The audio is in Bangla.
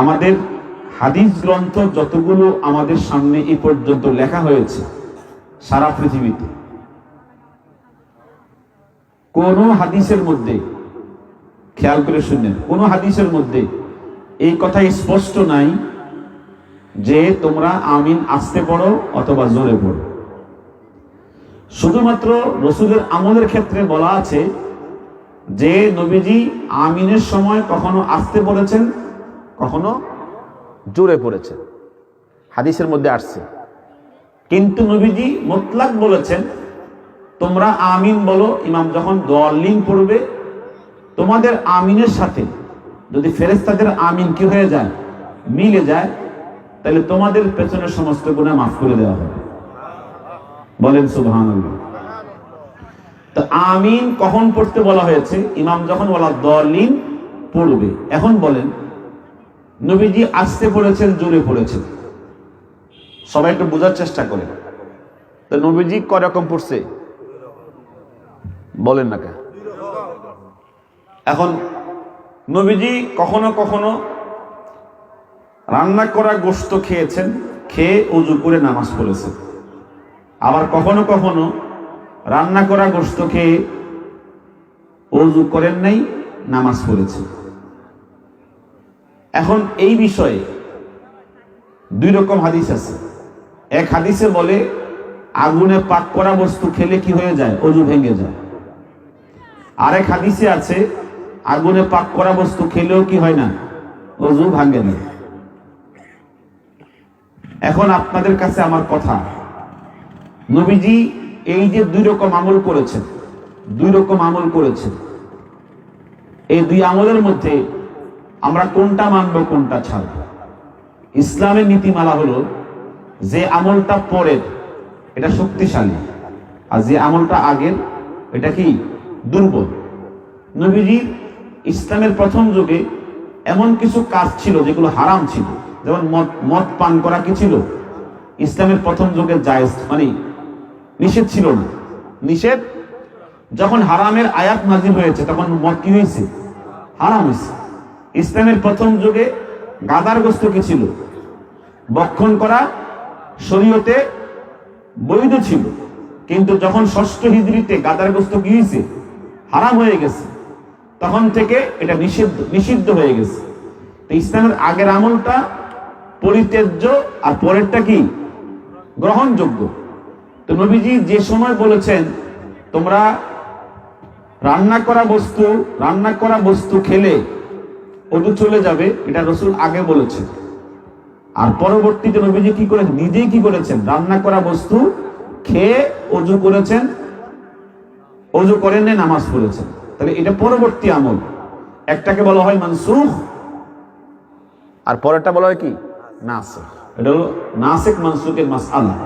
আমাদের হাদিস গ্রন্থ যতগুলো আমাদের সামনে এই পর্যন্ত লেখা হয়েছে, সারা পৃথিবীতে। কোন হাদিসের মধ্যে, খেয়াল করে শুনলেন কোন হাদিসের মধ্যে এই কথা স্পষ্ট নাই যে তোমরা আমিন আসতে পড়ো অথবা জোরে পড়ো। শুধুমাত্র রসুলের আমলের ক্ষেত্রে বলা আছে যে নবীজি আমিনের সময় কখনো আসতে পড়েছেন কখনো জোরে পড়েছেন। হাদিসের মধ্যে আসছে, কিন্তু নবীজি মোতলাক বলেছেন, তোমরা আমিন বলো, ইমাম যখন দলিং পড়বে, তোমাদের আমিনের সাথে যদি ফেরেস্তাদের আমিন কি হয়ে যায়, মিলে যায়, তাহলে তোমাদের পেছনের সমস্ত গুণা মাফ করে দেওয়া হবে। বলেন সুবহান তো আমিন কখন পড়তে বলা হয়েছে? ইমাম যখন বলা দলিন পড়বে, এখন বলেন নবীজি আসতে পড়েছেন, জোরে পড়েছেন। সবাই একটু বোঝার চেষ্টা করে তো নবীজি কয়রকম পড়ছে? বলেন না কে এখন নবীজি কখনো কখনো রান্না করা গোস্ত খেয়েছেন, খেয়ে উজু করে নামাজ পড়েছেন। আবার কখনো কখনো রান্না করা গোস্ত খেয়ে অজু করেন নাই, নামাজ পড়েছেন। এখন এই বিষয়ে দুই রকম হাদিস আছে। এক হাদিসে বলে, আগুনে পাক করা বস্তু খেলে কি হয়ে যায়? অজু ভেঙে যায়। আরেক হাদিসে আছে, আগুনে পাক করা বস্তু খেলেও কি হয় না? অজু ভাঙে না। এখন আপনাদের কাছে আমার কথা। নবীজি এই যে দুই রকম আমল করেছেন, দুই রকম আমল করেছেন। এই দুই আমলের মধ্যে আমরা কোনটা মানব, কোনটা ছাড়ব? ইসলামের নীতিমালা হলো, যে আমলটা পরের, এটা শক্তিশালী, আর যে আমলটা আগের, এটা কি? দুর্বল। নবীজি ইসলামের প্রথম যুগে এমন কিছু কাজ ছিল যেগুলো হারাম ছিল, যেমন মদ মদ পান করা কি ছিল? ইসলামের প্রথম যুগে জায়েজ মানে নিষেধ ছিল না। নিষেধ? যখন হারামের আয়াত নাজির হয়েছে, তখন মদ কি হয়েছে? হারাম হয়েছে। ইসলামের প্রথম যুগে গাদার গোস্ত কি ছিল? বক্ষণ করা শরীয়তে বৈধ ছিল। কিন্তু যখন ষষ্ঠ হিজড়িতে গাদার গোস্ত কি হয়েছে হারাম হয়ে গেছে, তখন থেকে এটা নিষিদ্ধ নিষিদ্ধ হয়ে গেছে। তো ইসলামের আগের আমলটা পরিত্যাজ্য আর পরেরটা কি? গ্রহণযোগ্য। তো নবীজি যে সময় বলেছেন, তোমরা রান্না করা বস্তু, রান্না করা বস্তু খেলে অজু চলে যাবে, এটা রসুল আগে বলেছেন। আর পরবর্তীতে নবীজি কি করে নিজেই কি করেছেন? রান্না করা বস্তু খেয়ে অজু করেছেন, অজু করেন নামাজ পড়েছেন। তাহলে এটা পরবর্তী আমল। একটাকে বলা হয় মানসুখ, আর পরেরটা বলা হয় কি? নাসিক এটা হলো নাসিক মানসুকের মাস আল্লাহ